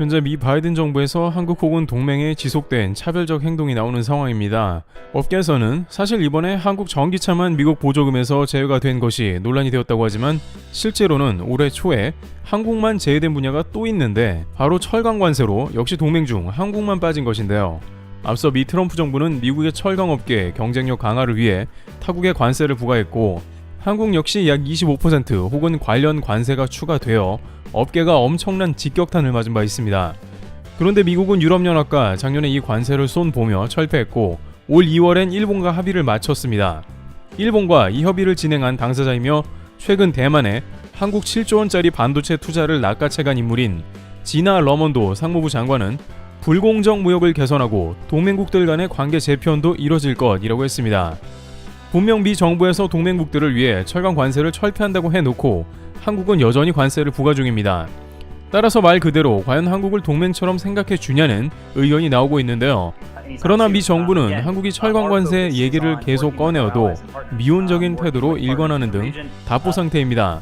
현재 미 바이든 정부에서 한국 혹은 동맹에 지속된 차별적 행동이 나오는 상황입니다. 업계에서는 사실 이번에 한국 전기차만 미국 보조금에서 제외가 된 것이 논란이 되었다고 하지만 실제로는 올해 초에 한국만 제외된 분야가 또 있는데 바로 철강 관세로 역시 동맹 중 한국만 빠진 것인데요. 앞서 미 트럼프 정부는 미국의 철강 업계 경쟁력 강화를 위해 타국에 관세를 부과했고 한국 역시 약 25% 혹은 관련 관세가 추가되어 업계가 엄청난 직격탄을 맞은 바 있습니다. 그런데 미국은 유럽연합과 작년에 이 관세를 손보며 철폐했고 올 2월엔 일본과 합의를 마쳤습니다. 일본과 이 협의를 진행한 당사자이며 최근 대만에 한국 7조 원짜리 반도체 투자를 낚아채간 인물인 지나 러먼도 상무부 장관은 불공정 무역을 개선하고 동맹국들 간의 관계 재편도 이뤄질 것이라고 했습니다. 분명 미 정부에서 동맹국들을 위해 철강 관세를 철폐한다고 해놓고 한국은 여전히 관세를 부과 중입니다. 따라서 말 그대로 과연 한국을 동맹처럼 생각해 주냐는 의견이 나오고 있는데요. 그러나 미 정부는 한국이 철강 관세 얘기를 계속 꺼내어도 미온적인 태도로 일관하는 등 답보 상태입니다.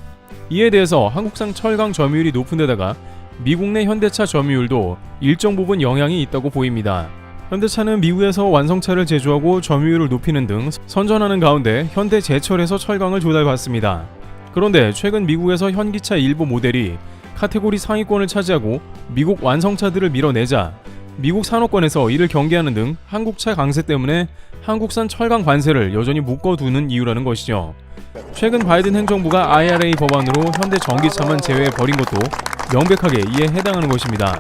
이에 대해서 한국산 철강 점유율이 높은 데다가 미국 내 현대차 점유율도 일정 부분 영향이 있다고 보입니다. 현대차는 미국에서 완성차를 제조하고 점유율을 높이는 등 선전하는 가운데 현대 제철에서 철강을 조달받습니다. 그런데 최근 미국에서 현기차 일부 모델이 카테고리 상위권을 차지하고 미국 완성차들을 밀어내자 미국 산업권에서 이를 경계하는 등 한국차 강세 때문에 한국산 철강 관세를 여전히 묶어두는 이유라는 것이죠. 최근 바이든 행정부가 IRA 법안으로 현대 전기차만 제외해 버린 것도 명백하게 이에 해당하는 것입니다.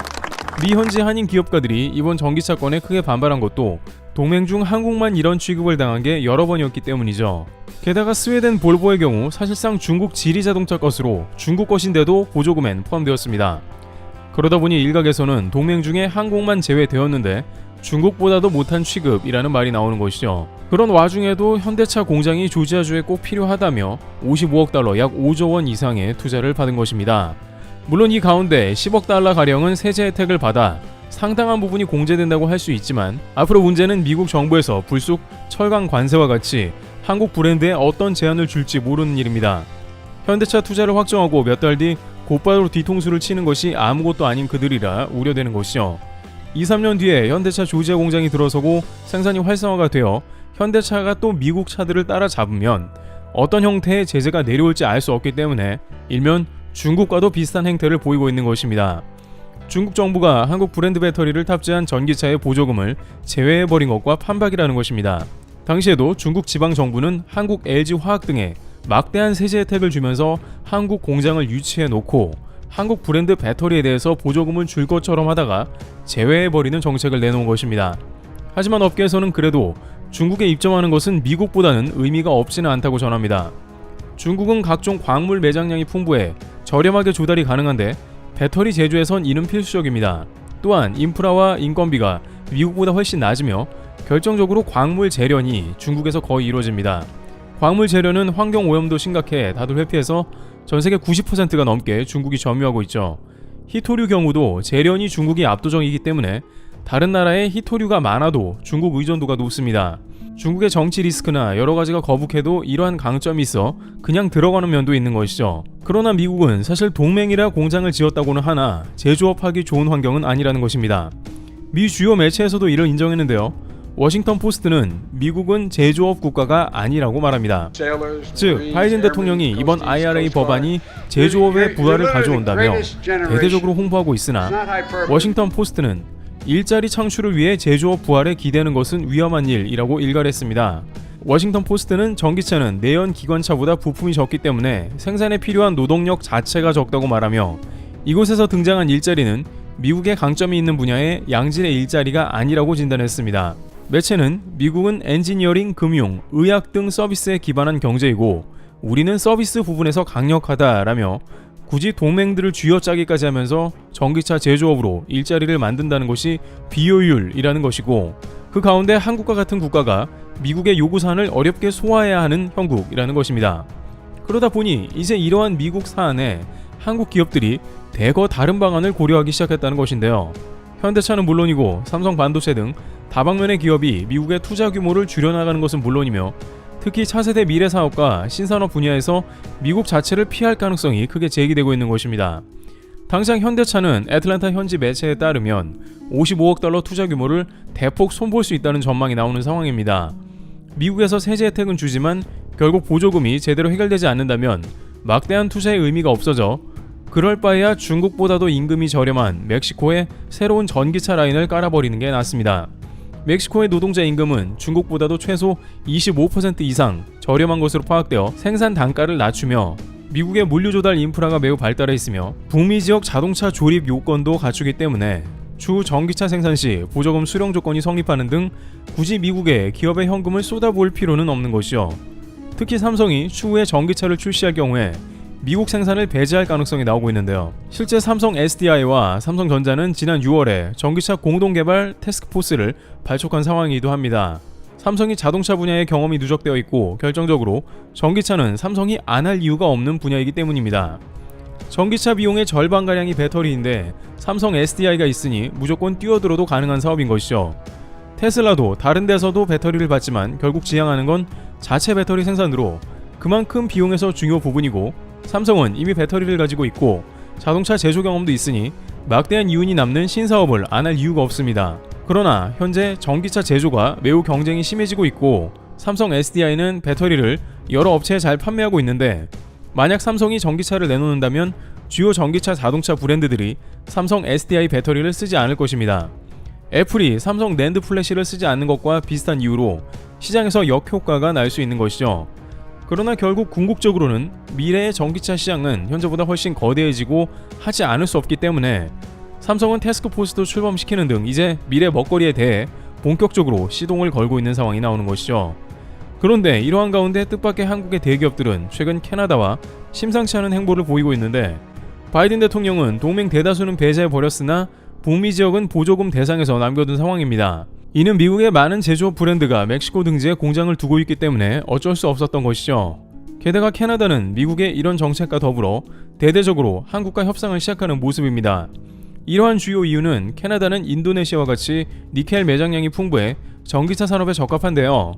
미 현지 한인 기업가들이 이번 전기차건에 크게 반발한 것도 동맹 중 한국만 이런 취급을 당한 게 여러 번이었기 때문이죠. 게다가 스웨덴 볼보의 경우 사실상 중국 지리 자동차 것으로 중국 것인데도 보조금엔 포함되었습니다. 그러다 보니 일각에서는 동맹 중에 한국만 제외되었는데 중국보다도 못한 취급이라는 말이 나오는 것이죠. 그런 와중에도 현대차 공장이 조지아주에 꼭 필요하다며 55억 달러 약 5조 원 이상의 투자를 받은 것입니다. 물론 이 가운데 10억 달러 가량은 세제 혜택을 받아 상당한 부분이 공제된다고 할 수 있지만 앞으로 문제는 미국 정부에서 불쑥 철강 관세와 같이 한국 브랜드에 어떤 제한을 줄지 모르는 일입니다. 현대차 투자를 확정하고 몇 달 뒤 곧바로 뒤통수를 치는 것이 아무것도 아닌 그들이라 우려되는 것이죠. 2, 3년 뒤에 현대차 조지아 공장이 들어서고 생산이 활성화가 되어 현대차가 또 미국 차들을 따라잡으면 어떤 형태의 제재가 내려올지 알 수 없기 때문에 일면 중국과도 비슷한 행태를 보이고 있는 것입니다. 중국 정부가 한국 브랜드 배터리를 탑재한 전기차의 보조금을 제외해버린 것과 판박이라는 것입니다. 당시에도 중국 지방 정부는 한국 LG 화학 등에 막대한 세제 혜택을 주면서 한국 공장을 유치해 놓고 한국 브랜드 배터리에 대해서 보조금을 줄 것처럼 하다가 제외해버리는 정책을 내놓은 것입니다. 하지만 업계에서는 그래도 중국에 입점하는 것은 미국보다는 의미가 없지는 않다고 전합니다. 중국은 각종 광물 매장량이 풍부해 저렴하게 조달이 가능한데 배터리 제조에선 이는 필수적입니다. 또한 인프라와 인건비가 미국보다 훨씬 낮으며 결정적으로 광물 재련이 중국에서 거의 이루어집니다. 광물 재련은 환경 오염도 심각해 다들 회피해서 전 세계 90%가 넘게 중국이 점유하고 있죠. 히토류 경우도 재련이 중국이 압도적이기 때문에 다른 나라에 히토류가 많아도 중국 의존도가 높습니다. 중국의 정치 리스크나 여러 가지가 거북해도 이러한 강점이 있어 그냥 들어가는 면도 있는 것이죠. 그러나 미국은 사실 동맹이라 공장을 지었다고는 하나 제조업하기 좋은 환경은 아니라는 것입니다. 미 주요 매체에서도 이를 인정했는데요. 워싱턴 포스트는 미국은 제조업 국가가 아니라고 말합니다. 즉 바이든 대통령이 이번 IRA 법안이 제조업의 부활을 가져온다며 대대적으로 홍보하고 있으나 워싱턴 포스트는 일자리 창출을 위해 제조업 부활에 기대는 것은 위험한 일이라고 일갈했습니다. 워싱턴 포스트는 전기차는 내연 기관차보다 부품이 적기 때문에 생산에 필요한 노동력 자체가 적다고 말하며 이곳에서 등장한 일자리는 미국의 강점이 있는 분야의 양질의 일자리가 아니라고 진단했습니다. 매체는 미국은 엔지니어링, 금융, 의학 등 서비스에 기반한 경제이고 우리는 서비스 부분에서 강력하다라며 굳이 동맹들을 쥐어짜기까지 하면서 전기차 제조업으로 일자리를 만든다는 것이 비효율이라는 것이고 그 가운데 한국과 같은 국가가 미국의 요구 사안을 어렵게 소화해야 하는 형국이라는 것입니다. 그러다 보니 이제 이러한 미국 사안에 한국 기업들이 대거 다른 방안을 고려하기 시작했다는 것인데요. 현대차는 물론이고 삼성 반도체 등 다방면의 기업이 미국의 투자 규모를 줄여나가는 것은 물론이며 특히 차세대 미래 사업과 신산업 분야에서 미국 자체를 피할 가능성이 크게 제기되고 있는 것입니다. 당장 현대차는 애틀란타 현지 매체에 따르면 55억 달러 투자 규모를 대폭 손볼 수 있다는 전망이 나오는 상황입니다. 미국에서 세제 혜택은 주지만 결국 보조금이 제대로 해결되지 않는다면 막대한 투자의 의미가 없어져 그럴 바에야 중국보다도 임금이 저렴한 멕시코에 새로운 전기차 라인을 깔아버리는 게 낫습니다. 멕시코의 노동자 임금은 중국보다도 최소 25% 이상 저렴한 것으로 파악되어 생산 단가를 낮추며 미국의 물류 조달 인프라가 매우 발달해 있으며 북미 지역 자동차 조립 요건도 갖추기 때문에 추후 전기차 생산 시 보조금 수령 조건이 성립하는 등 굳이 미국에 기업의 현금을 쏟아부을 필요는 없는 것이죠. 특히 삼성이 추후에 전기차를 출시할 경우에 미국 생산을 배제할 가능성이 나오고 있는데요. 실제 삼성 SDI와 삼성전자는 지난 6월에 전기차 공동 개발 태스크포스를 발족한 상황이기도 합니다. 삼성이 자동차 분야의 경험이 누적되어 있고 결정적으로 전기차는 삼성이 안 할 이유가 없는 분야이기 때문입니다. 전기차 비용의 절반가량이 배터리인데 삼성 SDI가 있으니 무조건 뛰어들어도 가능한 사업인 것이죠. 테슬라도 다른 데서도 배터리를 받지만 결국 지향하는 건 자체 배터리 생산으로 그만큼 비용에서 중요 부분이고 삼성은 이미 배터리를 가지고 있고 자동차 제조 경험도 있으니 막대한 이윤이 남는 신사업을 안 할 이유가 없습니다. 그러나 현재 전기차 제조가 매우 경쟁이 심해지고 있고 삼성 SDI는 배터리를 여러 업체에 잘 판매하고 있는데 만약 삼성이 전기차를 내놓는다면 주요 전기차 자동차 브랜드들이 삼성 SDI 배터리를 쓰지 않을 것입니다. 애플이 삼성 낸드 플래시를 쓰지 않는 것과 비슷한 이유로 시장에서 역효과가 날 수 있는 것이죠. 그러나 결국 궁극적으로는 미래의 전기차 시장은 현재보다 훨씬 거대해지고 하지 않을 수 없기 때문에 삼성은 태스크포스도 출범시키는 등 이제 미래 먹거리에 대해 본격적으로 시동을 걸고 있는 상황이 나오는 것이죠. 그런데 이러한 가운데 뜻밖의 한국의 대기업들은 최근 캐나다와 심상치 않은 행보를 보이고 있는데 바이든 대통령은 동맹 대다수는 배제해 버렸으나 북미 지역은 보조금 대상에서 남겨둔 상황입니다. 이는 미국의 많은 제조업 브랜드가 멕시코 등지에 공장을 두고 있기 때문에 어쩔 수 없었던 것이죠. 게다가 캐나다는 미국의 이런 정책과 더불어 대대적으로 한국과 협상을 시작하는 모습입니다. 이러한 주요 이유는 캐나다는 인도네시아와 같이 니켈 매장량이 풍부해 전기차 산업에 적합한데요.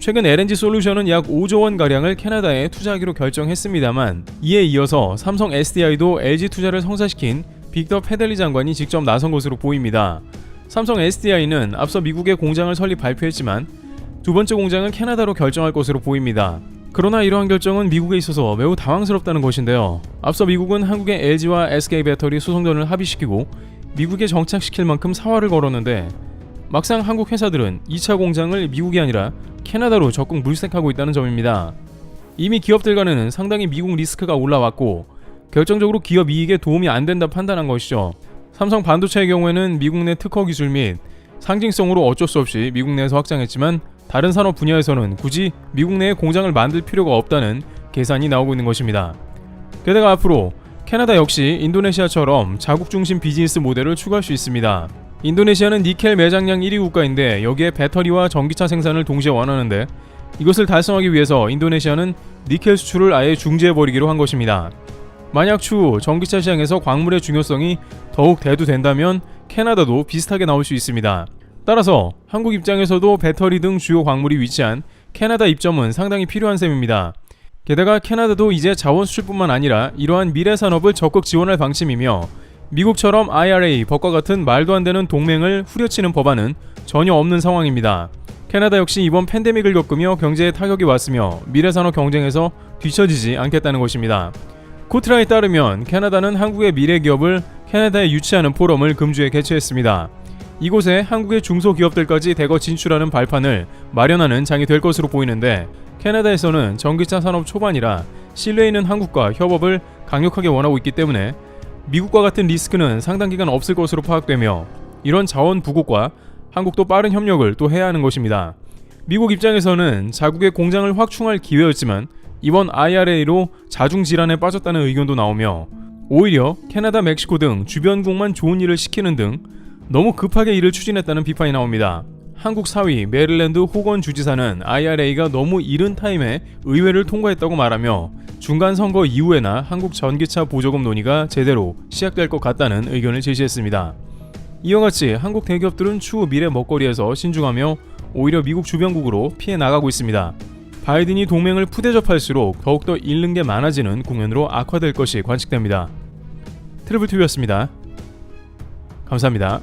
최근 LNG 솔루션은 약 5조 원 가량을 캐나다에 투자하기로 결정했습니다만 이에 이어서 삼성 SDI도 LG 투자를 성사시킨 빅더 페델리 장관이 직접 나선 것으로 보입니다. 삼성 SDI는 앞서 미국에 공장을 설립 발표했지만 두 번째 공장은 캐나다로 결정할 것으로 보입니다. 그러나 이러한 결정은 미국에 있어서 매우 당황스럽다는 것인데요. 앞서 미국은 한국의 LG와 SK 배터리 수송전을 합의시키고 미국에 정착시킬 만큼 사활을 걸었는데 막상 한국 회사들은 2차 공장을 미국이 아니라 캐나다로 적극 물색하고 있다는 점입니다. 이미 기업들 간에는 상당히 미국 리스크가 올라왔고 결정적으로 기업 이익에 도움이 안 된다 판단한 것이죠. 삼성 반도체의 경우에는 미국 내 특허 기술 및 상징성으로 어쩔 수 없이 미국 내에서 확장했지만 다른 산업 분야에서는 굳이 미국 내에 공장을 만들 필요가 없다는 계산이 나오고 있는 것입니다. 게다가 앞으로 캐나다 역시 인도네시아처럼 자국 중심 비즈니스 모델을 추구할 수 있습니다. 인도네시아는 니켈 매장량 1위 국가인데 여기에 배터리와 전기차 생산을 동시에 원하는데 이것을 달성하기 위해서 인도네시아는 니켈 수출을 아예 중지해버리기로 한 것입니다. 만약 추후 전기차 시장에서 광물의 중요성이 더욱 대두된다면 캐나다도 비슷하게 나올 수 있습니다. 따라서 한국 입장에서도 배터리 등 주요 광물이 위치한 캐나다 입점은 상당히 필요한 셈입니다. 게다가 캐나다도 이제 자원 수출뿐만 아니라 이러한 미래 산업을 적극 지원할 방침이며 미국처럼 IRA 법과 같은 말도 안 되는 동맹을 후려치는 법안은 전혀 없는 상황입니다. 캐나다 역시 이번 팬데믹을 겪으며 경제에 타격이 왔으며 미래 산업 경쟁에서 뒤처지지 않겠다는 것입니다. 코트라에 따르면 캐나다는 한국의 미래 기업을 캐나다에 유치하는 포럼을 금주에 개최했습니다. 이곳에 한국의 중소기업들까지 대거 진출하는 발판을 마련하는 장이 될 것으로 보이는데 캐나다에서는 전기차 산업 초반이라 신뢰 있는 한국과 협업을 강력하게 원하고 있기 때문에 미국과 같은 리스크는 상당 기간 없을 것으로 파악되며 이런 자원 부국과 한국도 빠른 협력을 또 해야 하는 것입니다. 미국 입장에서는 자국의 공장을 확충할 기회였지만 이번 IRA로 자중 질환에 빠졌다는 의견도 나오며 오히려 캐나다, 멕시코 등 주변국만 좋은 일을 시키는 등 너무 급하게 이를 추진했다는 비판이 나옵니다. 한국 사위 메릴랜드 호건 주지사는 IRA가 너무 이른 타임에 의회를 통과했다고 말하며 중간 선거 이후에나 한국 전기차 보조금 논의가 제대로 시작될 것 같다는 의견을 제시했습니다. 이와 같이 한국 대기업들은 추후 미래 먹거리에서 신중하며 오히려 미국 주변국으로 피해 나가고 있습니다. 바이든이 동맹을 푸대접할수록 더욱더 잃는 게 많아지는 국면으로 악화될 것이 관측됩니다. 트리블TV였습니다. 감사합니다.